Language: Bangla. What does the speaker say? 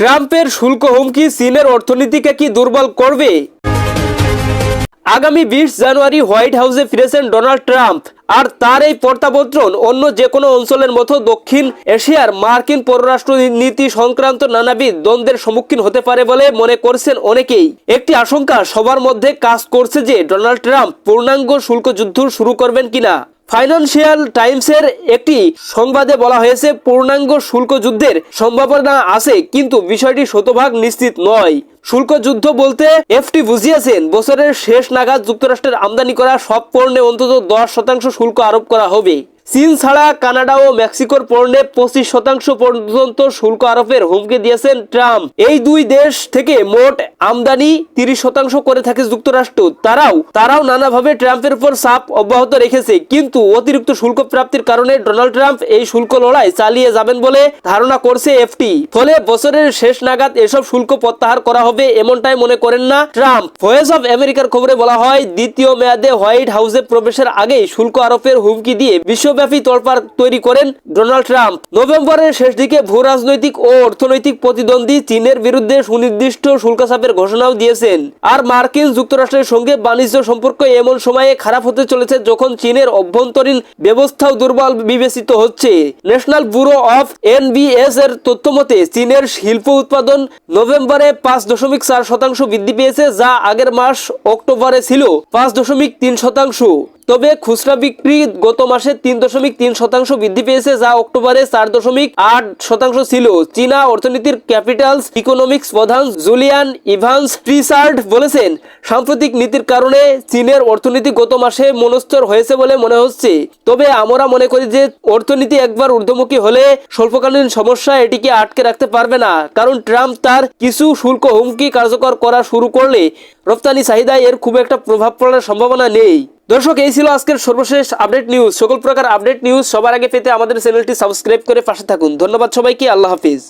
ট্রাম্পের শুল্ক হুমকি চীনের অর্থনীতিকে কি দুর্বল করবে? আগামী বিশ জানুয়ারি হোয়াইট হাউসে ফিরেছেন ডোনাল্ড ট্রাম্প, আর তার এই প্রত্যাবর্তন অন্য যে কোনো অঞ্চলের মতো দক্ষিণ এশিয়ার মার্কিন পররাষ্ট্র নীতি সংক্রান্ত নানাবিধ দ্বন্দ্বের সম্মুখীন হতে পারে বলে মনে করছেন অনেকেই। একটি আশঙ্কা, সবার মধ্যে কাজ করছে যে ডোনাল্ড ট্রাম্প পূর্ণাঙ্গ শুল্ক যুদ্ধ শুরু করবেন কিনা। ফাইন্যান্সিয়াল টাইমসের একটি সংবাদে বলা হয়েছে, পূর্ণাঙ্গ শুল্ক যুদ্ধের সম্ভাবনা আছে, কিন্তু বিষয়টি শতভাগ নিশ্চিত নয়। শুল্ক যুদ্ধ বলতে এফটি বুঝিয়েছেন, বছরের শেষ নাগাদ যুক্তরাষ্ট্রের আমদানি করা সব পণ্যে অন্তত দশ শতাংশ শুল্ক আরোপ করা হবে। চীন ছাড়া কানাডা ও মেক্সিকোর পণ্যে পঁচিশ শতাংশ পর্যন্ত শুল্ক আরোপের হুমকি দিয়েছেন ট্রাম্প। এই দুই দেশ থেকে মোট আমদানি তিরিশ শতাংশ করে থাকে যুক্তরাষ্ট্র। তারাও তারাও নানাভাবে ট্রাম্পের উপর চাপ অব্যাহত রেখেছে। কিন্তু অতিরিক্ত শুল্ক প্রাপ্তির কারণে ডোনাল্ড ট্রাম্প এই শুল্ক লড়াই চালিয়ে যাবেন বলে ধারণা করছে এফটি। ফলে বছরের শেষ নাগাদ এসব শুল্ক প্রত্যাহার করা হবে এমনটাই মনে করেন না ট্রাম্প। ভয়েস অফ আমেরিকার খবরে বলা হয়, দ্বিতীয় মেয়াদে হোয়াইট হাউসে প্রবেশের আগেই শুল্ক আরোপের হুমকি দিয়ে বিশ্বব্যাপী তোলপাড় তৈরি করেন ডোনাল্ড ট্রাম্প। নভেম্বরের শেষ দিকে ভূ রাজনৈতিক ও অর্থনৈতিক প্রতিদ্বন্দ্বী চীনের বিরুদ্ধে সুনির্দিষ্ট শুল্ক চাপের ঘোষণাও দিয়েছেন। আর মার্কিন যুক্তরাষ্ট্রের সঙ্গে বাণিজ্য সম্পর্ক এমন সময়ে খারাপ হতে চলেছে যখন চীনের অভ্যন্তরীণ ব্যবস্থাও দুর্বল বিবেচিত হচ্ছে। ন্যাশনাল ব্যুরো অফ এনবিএস এর তথ্য মতে, চীনের শিল্প উৎপাদন নভেম্বরে পাঁচ দশমিক চার শতাংশ বৃদ্ধি পেয়েছে, যা আগের মাস অক্টোবরে ছিল পাঁচ দশমিক তিন শতাংশ। তবে খুচরা বিক্রি গত মাসে তিন দশমিক তিন শতাংশ বৃদ্ধি পেয়েছে, যা অক্টোবরে চার দশমিক আট শতাংশ ছিল। চীনা অর্থনীতির ক্যাপিটালস ইকোনমিক্স প্রধান জুলিয়ান ইভান্স ট্রিসার্ড বলেছেন, সাম্প্রতিক নীতির কারণে চীনের অর্থনীতি গত মাসে মনস্তর হয়েছে বলে মনে হচ্ছে। তবে আমরা মনে করি যে অর্থনীতি একবার ঊর্ধ্বমুখী হলে স্বল্পকালীন সমস্যা এটিকে আটকে রাখতে পারবে না, কারণ ট্রাম্প তার কিছু শুল্ক হুমকি কার্যকর করা শুরু করলে রপ্তানি চাহিদায় এর খুব একটা প্রভাব পড়ার সম্ভাবনা নেই। দর্শক, এই ছিল আজকের সর্বশেষ আপডেট নিউজ সকল প্রকার আপডেট নিউজ সবার আগে পেতে আমাদের চ্যানেলটি সাবস্ক্রাইব করে পাশে থাকুন। ধন্যবাদ সবাইকে, আল্লাহ হাফিজ।